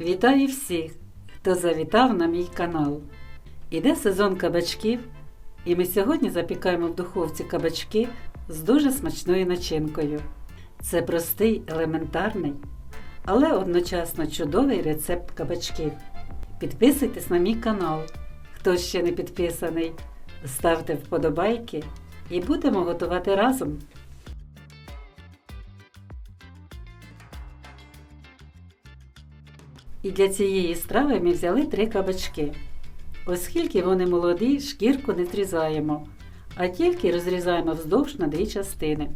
Вітаю всіх, хто завітав на мій канал. Іде сезон кабачків, і ми сьогодні запікаємо в духовці кабачки з дуже смачною начинкою. Це простий, елементарний, але одночасно чудовий рецепт кабачків. Підписуйтесь на мій канал, хто ще не підписаний, ставте вподобайки і будемо готувати разом. І для цієї страви ми взяли три кабачки. Оскільки вони молоді, шкірку не зрізаємо, а тільки розрізаємо вздовж на дві частини.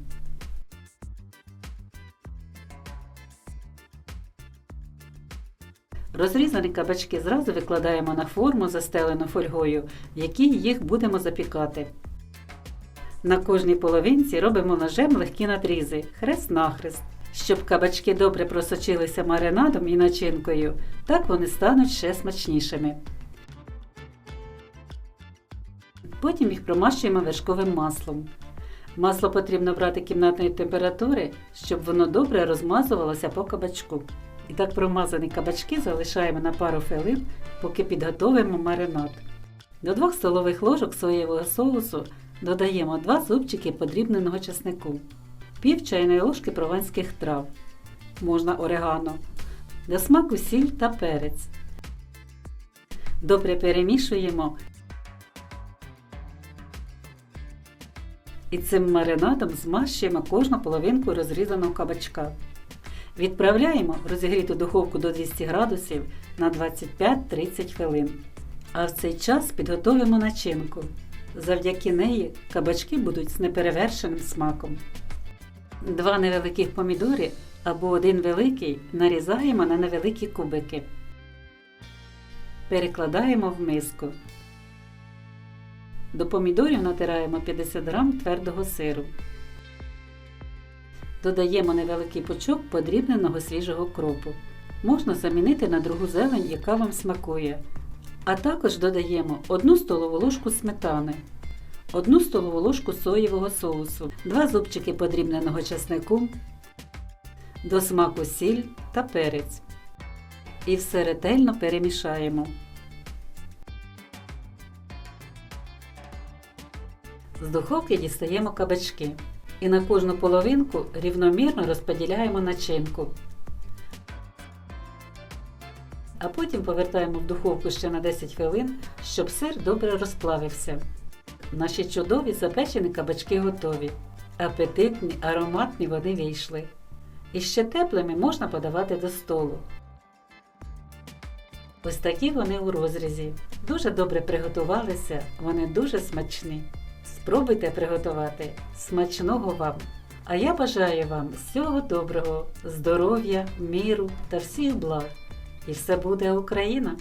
Розрізані кабачки зразу викладаємо на форму, застелену фольгою, в якій їх будемо запікати. На кожній половинці робимо ножем легкі надрізи, хрест-нахрест. Щоб кабачки добре просочилися маринадом і начинкою, так вони стануть ще смачнішими. Потім їх промащуємо вершковим маслом. Масло потрібно брати кімнатної температури, щоб воно добре розмазувалося по кабачку. І так промазані кабачки залишаємо на пару хвилин, поки підготовимо маринад. До 2 столових ложок соєвого соусу додаємо 2 зубчики подрібненого чеснику, пів чайної ложки прованських трав, можна орегано, до смаку сіль та перець. Добре перемішуємо і цим маринадом змащуємо кожну половинку розрізаного кабачка. Відправляємо розігріту духовку до 200 градусів на 25-30 хвилин. А в цей час підготовимо начинку. Завдяки неї кабачки будуть з неперевершеним смаком. Два невеликих помідори або один великий нарізаємо на невеликі кубики. Перекладаємо в миску. До помідорів натираємо 50 г твердого сиру. Додаємо невеликий пучок подрібненого свіжого кропу. Можна замінити на другу зелень, яка вам смакує. А також додаємо 1 столову ложку сметани, 1 столову ложку соєвого соусу, 2 зубчики подрібненого чеснику, до смаку сіль та перець. І все ретельно перемішаємо. З духовки дістаємо кабачки і на кожну половинку рівномірно розподіляємо начинку. А потім повертаємо в духовку ще на 10 хвилин, щоб сир добре розплавився. Наші чудові запечені кабачки готові. Апетитні, ароматні вони вийшли. І ще теплими можна подавати до столу. Ось такі вони у розрізі. Дуже добре приготувалися, вони дуже смачні. Спробуйте приготувати смачного вам! А я бажаю вам всього доброго, здоров'я, міру та всіх благ. І все буде Україна!